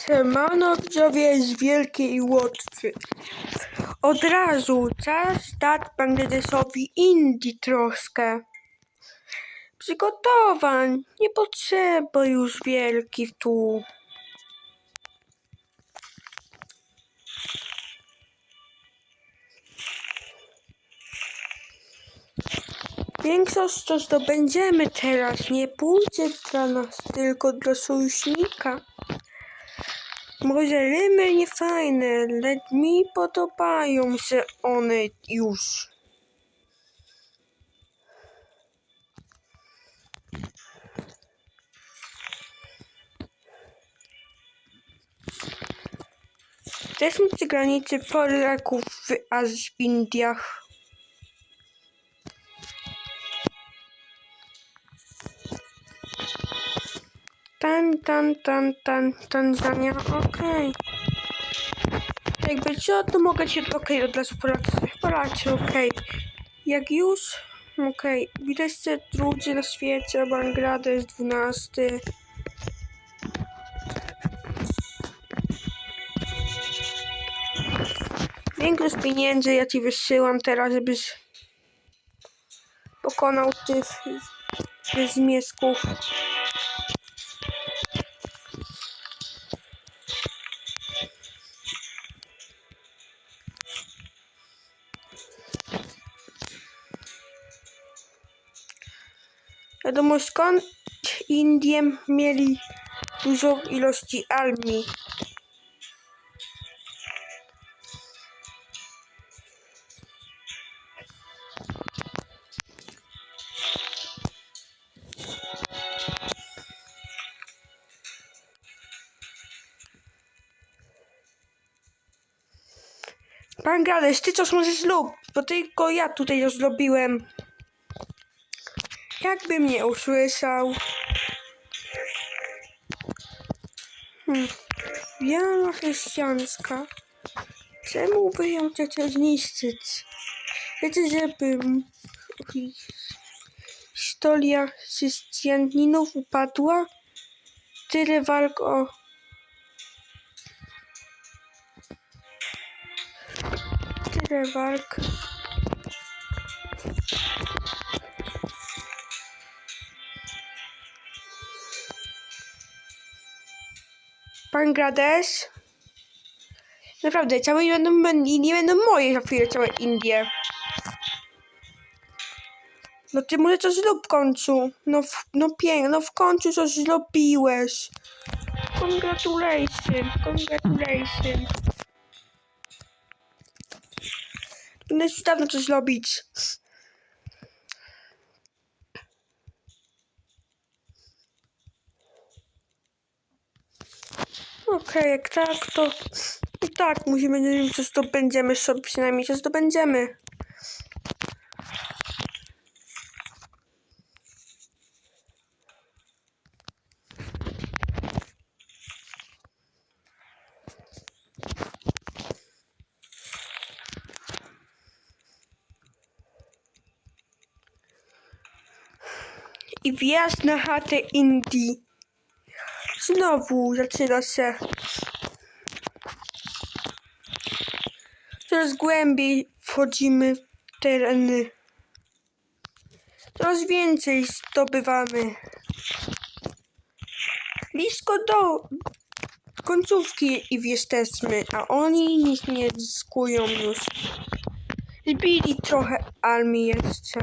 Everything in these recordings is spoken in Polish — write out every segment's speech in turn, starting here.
Siemano widzowie jest Wielkiej Łotwy. Od razu czas dać Bangladesowi Indii troszkę. Przygotowań nie potrzeba już wielkich tu. Większość co zdobędziemy teraz nie pójdzie dla nas, tylko dla sojusznika. Może rymy nie fajne, lecz mi podobają się one już. Jesteśmy przy granicy Polaków w, aż w Indiach. Tan, tan, tan, tan, Tanzania, okej. Jakby co, to mogę cię, okej, od razu Polacy, Polacy, okej. Jak już, okej, widać te drudzy na świecie, Bangladesz dwunasty. Większość pieniędzy ja ci wysyłam teraz, żebyś pokonał tych, tych Wiadomo skąd Indie mieli dużą ilości armii. Bangladesz, ty coś możesz zrób, bo tylko ja tutaj to zrobiłem. Jakby mnie usłyszał. Hmm. Wiara chrześcijańska. Czemu by ją chciał zniszczyć? Wiecie, żebym historia chrześcijaninów upadła? Tyle walk o... Tyle walk. Bangladesz. Naprawdę, całe nie będą, nie będą moje za chwilę, całe Indie. No ty może coś zrób w końcu. No, w, no pięknie, no w końcu coś zrobiłeś. Congratulations, congratulations. Będę już dawno coś robić. Okej, jak tak, to i tak musimy, co zdobędziemy, co przynajmniej co zdobędziemy. I wjazd na chatę Indii. Znowu zaczyna się. Coraz głębiej wchodzimy w tereny. Coraz więcej zdobywamy. Blisko do końcówki i jesteśmy, a oni nic nie zyskują już. Zbili trochę armii jeszcze.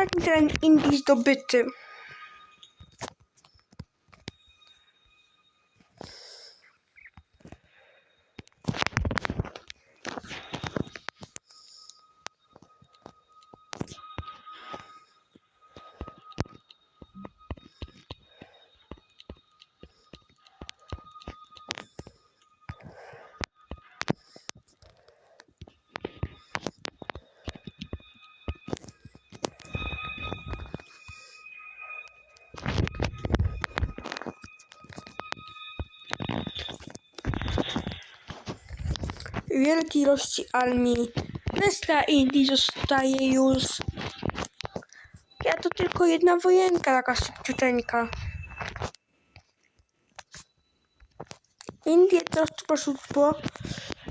Ostatni teren Indii zdobyty. Wielkiej ilości armii. Reszta Indii zostaje już. Ja to tylko jedna wojenka, taka szybciuteńka. Indie to po prostu było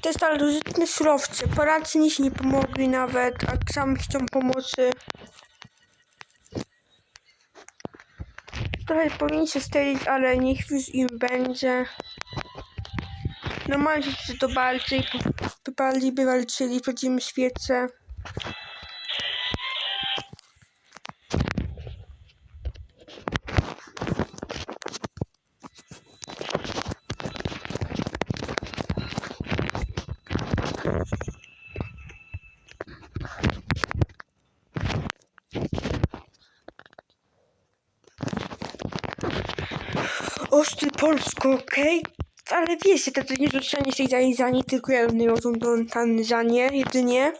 te starożytne surowce. Polacy nic nie pomogli nawet, a sami chcą pomocy. Trochę powinni się stylić, ale niech już im będzie. Normalnie się to walczy, wypali by walczyli, wchodzimy świece. Ostry Polsko, okej? Ale wiecie, to nie zostanie z tej Tanzanii, tylko ja nie tą Tanzanię jedynie.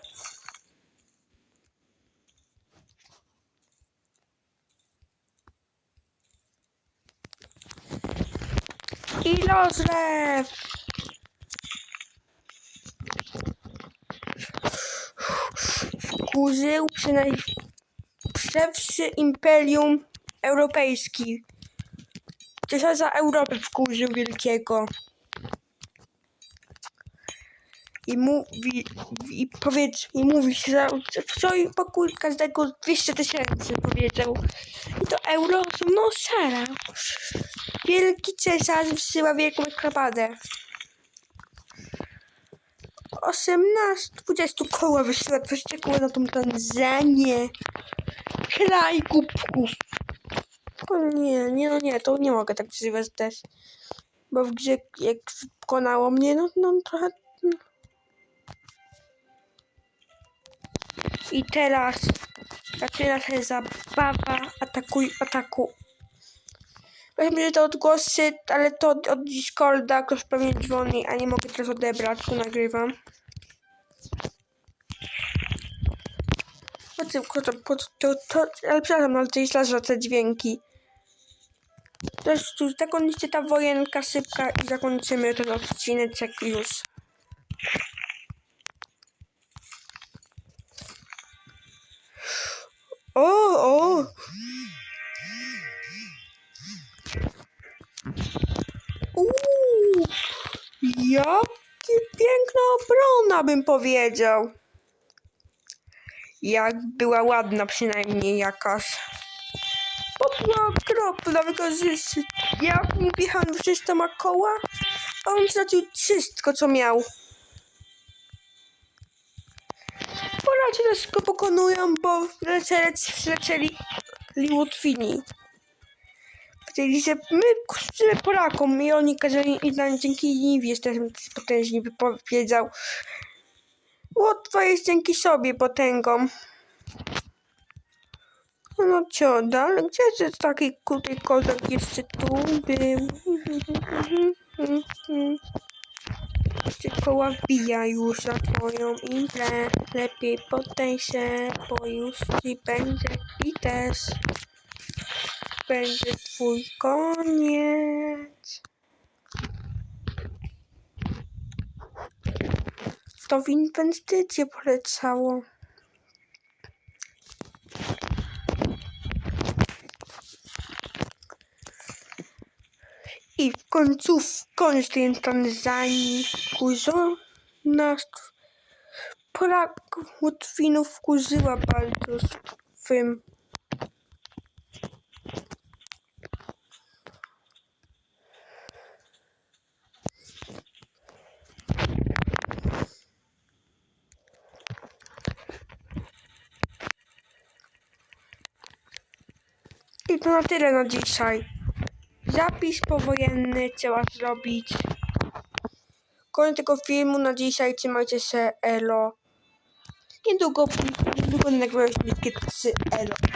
I rozlew! Wkurzył przynajmniej przewszy imperium europejski. Cesarza Europy wkurzył wielkiego. I mówi, i powiedz, i mówi się, co i pokój każdego 200 tysięcy powiedział. I to euro, no szara. Wielki cesarz wsyła wielką ekstrapadę. 18-20 koła wysyła 20 koła na tą Tanzanię. Kraj kubków. O nie, nie, no nie, to nie mogę tak przeżywać też. Bo w grze, jak pokonało mnie, no, no trochę... no. I teraz zaczyna się zabawa atakuj, ataku. Weźmy te odgłosy, ale to od, Discorda, ktoś pewnie dzwoni, a nie mogę teraz odebrać, tu nagrywam. Po co, po co, to, to, ale przepraszam, ale to jest te dźwięki. To jest już zakończycie ta wojenka szybka i zakończymy ten odcinek już. O, o! Uuu, jakie piękna obrona, bym powiedział. Jak była ładna przynajmniej jakaś. Była okropna, wykorzystać. Ja mu wjechałem 300 koła, a on stracił wszystko, co miał. Polacy też go pokonują, bo lecieli, lecieli Liłotwini. Powiedzieli, że my kuszymy Polakom i oni kazali i nam dzięki nim jesteśmy potężni, by powiedział. Łotwa jest dzięki sobie potęgą. No co, dalej? Gdzie jest taki tutaj kozak jeszcze tu był? Tylko wbija już na twoją imprę. Lepiej poddaj się, bo już ci będzie i też będzie twój koniec. To w inwestycje polecało. I w końcu, w koniec tej kurzo nas Polaków, Łotwinów wkurzyła bardzo swym I to na tyle na dzisiaj. Zapis powojenny trzeba zrobić. Koniec tego filmu na dzisiaj. Trzymajcie się, elo. Niedługo, niedługo nagrywałem 3 elo.